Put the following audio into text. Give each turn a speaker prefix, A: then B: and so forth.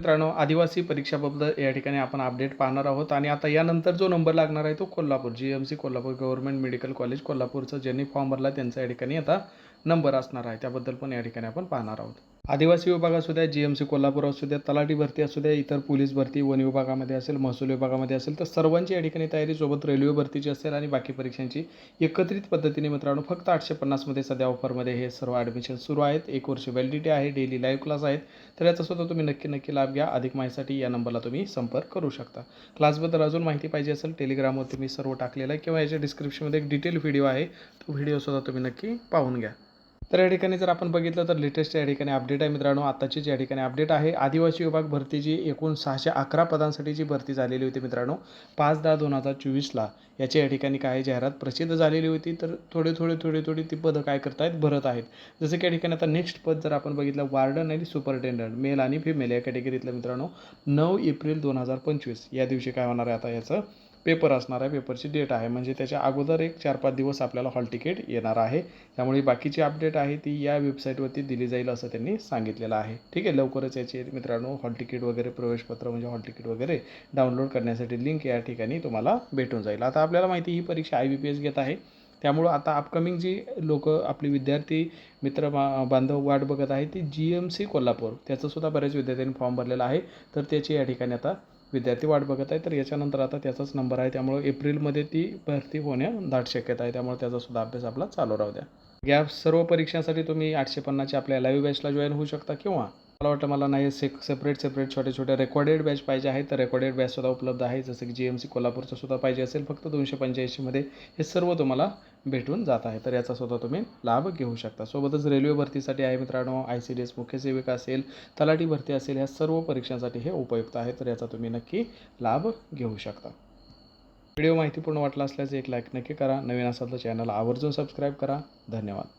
A: मित्रांनो आदिवासी परीक्षाबद्दल या ठिकाणी आपण अपडेट पाहणार आहोत. आणि आता यानंतर जो नंबर लागणार आहे तो Kolhapur G M C Kolhapur government medical college कोल्हापूरचं ज्यांनी फॉर्म भरला त्यांचा या ठिकाणी आता नंबर असणार आहे. त्याबद्दल पण या ठिकाणी आपण पाहणार आहोत. आदिवासी विभाग असू द्या जी एम सी कोल्हापूर असू द्या तलाठी भरती असू द्या इतर पोलीस भरती वन विभागामध्ये असेल महसूल विभागामध्ये असेल तर सर्वांची या ठिकाणी तयारी सोबत रेल्वे भरतीची असेल आणि बाकी परीक्षांची एकत्रित पद्धतीने मित्रांनो फक्त आठशे पन्नासमध्ये सध्या ऑफरमध्ये हे सर्व ॲडमिशन सुरू आहेत. एक वर्ष व्हॅलिडिटी आहे डेली लाईव्ह क्लास आहेत. तर याचा सुद्धा तुम्ही नक्की नक्की लाभ घ्या. अधिक माहितीसाठी या नंबरला तुम्ही संपर्क करू शकता. क्लासबद्दल अजून माहिती पाहिजे असेल टेलिग्रामवरती मी सर्व टाकलेलं आहे किंवा याच्या डिस्क्रिप्शनमध्ये एक डिटेल व्हिडिओ आहे. तो व्हिडिओसुद्धा तुम्ही नक्की पाहून घ्या. तर या ठिकाणी जर आपण बघितलं तर लेटेस्ट या ठिकाणी अपडेट आहे मित्रांनो. आताची या ठिकाणी अपडेट आहे आदिवासी विभाग भरतीची एकूण सहाशे अकरा पदांसाठी जी भरती झालेली होती मित्रांनो पाच दहा दोन हजार चोवीसला. याची या ठिकाणी काय जाहिरात प्रसिद्ध झालेली होती तर थोडे थोडे थोडे थोडी ती पदं काय करतायत भरत आहेत. जसं की या ठिकाणी आता नेक्स्ट पद जर आपण बघितलं वार्डन आणि सुपरिटेंडंट मेल आणि फिमेल या कॅटेगरीतलं मित्रांनो नऊ एप्रिल दोन हजार पंचवीस. या दिवशी काय होणार आहे आता याचं? पेपर असणार आहे पेपरची डेट आहे. म्हणजे त्याच्या अगोदर एक चार पाच दिवस आपल्याला हॉल तिकीट येणार आहे. त्यामुळे बाकीची अपडेट आहे ती या वेबसाईटवरती दिली जाईल असं त्यांनी सांगितलेलं आहे. ठीक आहे लवकरच याची मित्रांनो हॉल तिकीट वगैरे प्रवेशपत्र म्हणजे हॉल तिकीट वगैरे डाउनलोड करण्यासाठी लिंक या ठिकाणी तुम्हाला भेटून जाईल. आता आपल्याला माहिती ही परीक्षा आय बी पी एस घेत आहे. त्यामुळं आता अपकमिंग जी लोक आपली विद्यार्थी मित्र बांधव वाट बघत आहे ती जी एम सी कोल्हापूर. त्याचंसुद्धा बऱ्याच विद्यार्थ्यांनी फॉर्म भरलेला आहे. तर त्याची या ठिकाणी आता विद्यार्थी वाट बघत आहे तर याच्यानंतर आता त्याचाच नंबर आहे. त्यामुळे एप्रिलमध्ये ती भरती होण्या दाट शक्यता आहे. त्यामुळे त्याचासुद्धा अभ्यास आपला चालू राहू द्या. या सर्व परीक्षांसाठी तुम्ही आठशे पन्नासच्या आपल्या लाईव्ह बॅचला जॉईन होऊ शकता किंवा मला वाटतं मला नाही से सेपरेट सेपरेट छोटे छोटे रेकॉर्डेड बॅच पाहिजे आहे तर रेकॉर्डेड बॅचसुद्धा उपलब्ध आहे जसं की जी एम सी कोल्हापूरचं सुद्धा पाहिजे असेल फक्त दोनशे पंच्याऐंशीमध्ये हे सर्व तुम्हाला भेटून जात आहे. तर याचा सुद्धा तुम्ही लाभ घेऊ शकता. सोबतच रेल्वे भरतीसाठी आहे मित्रांनो आय सी डी एस मुख्य सेविका असेल तलाठी भरती असेल ह्या सर्व परीक्षांसाठी हे उपयुक्त आहे. तर याचा तुम्ही नक्की लाभ घेऊ शकता. व्हिडिओ माहितीपूर्ण वाटला असल्यास एक लाईक नक्की करा. नवीन असाल तर चॅनल आवर्जून सबस्क्राईब करा. धन्यवाद.